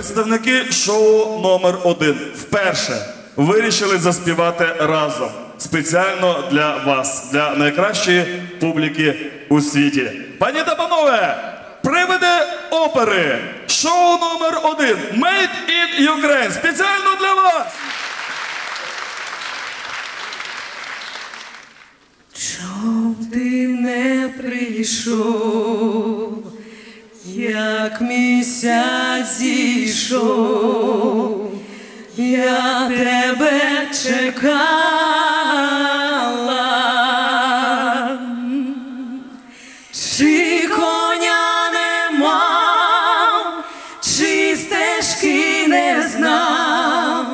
Представники шоу номер один вперше вирішили заспівати разом спеціально для вас, для найкращої публіки у світі. Пані та панове, привиди опери, шоу номер один Made in Ukraine. Спеціально для вас. Чом ти не прийшов, як місяць зійшов, я тебе чекала, чи коня не мав, чи стежки не знав,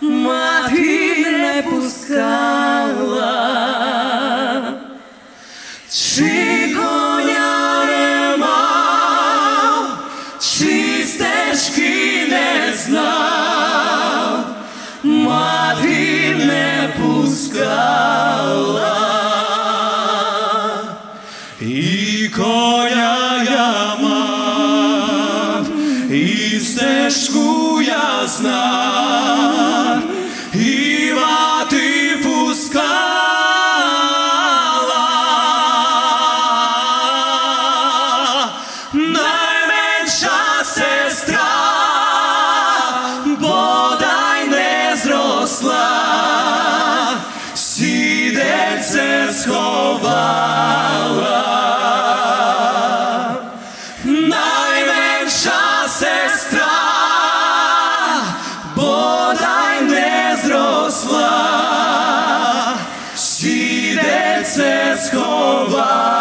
мати не пускала. ти ме пускала. И која ја мав и стешку ја знам и сховала. Найменша сестра, бодай не зросла, сідельце сховала.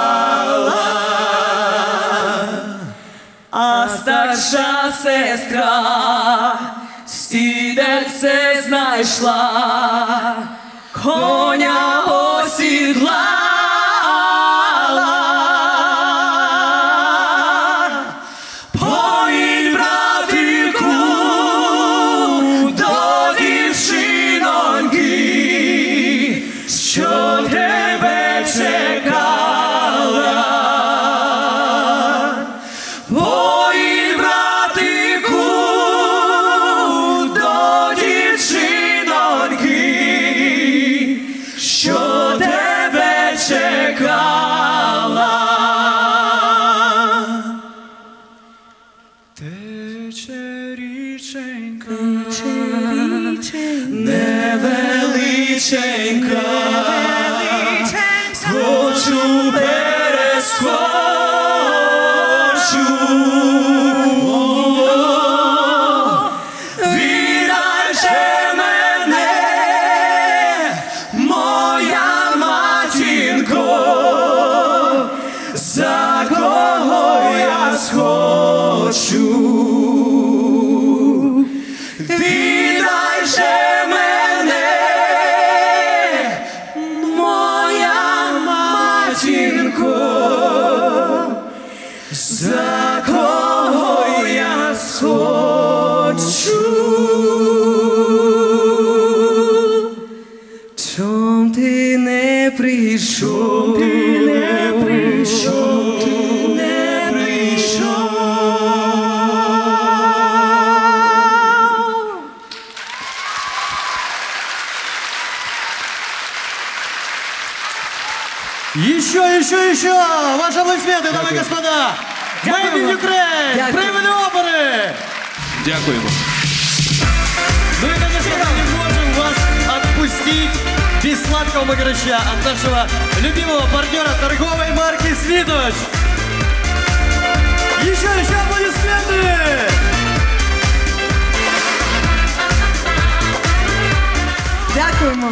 А старша сестра сідельце знайшла, коня seed love. Чекала. Тече річенька, Невеличенька, схочу. Віддай за кого я схочу. Чом ти не прийшов? Ти не прийшов, Еще, еще, еще! Ваши аплодисменты, дамы и господа! In Ukraine! Дякую. Приводы оперы! Дякуємо. Ну и, конечно, мы не можем вас отпустить без сладкого магарача от нашего любимого партнера торговой марки «Свиточ». Еще, еще аплодисменты! Дякуємо.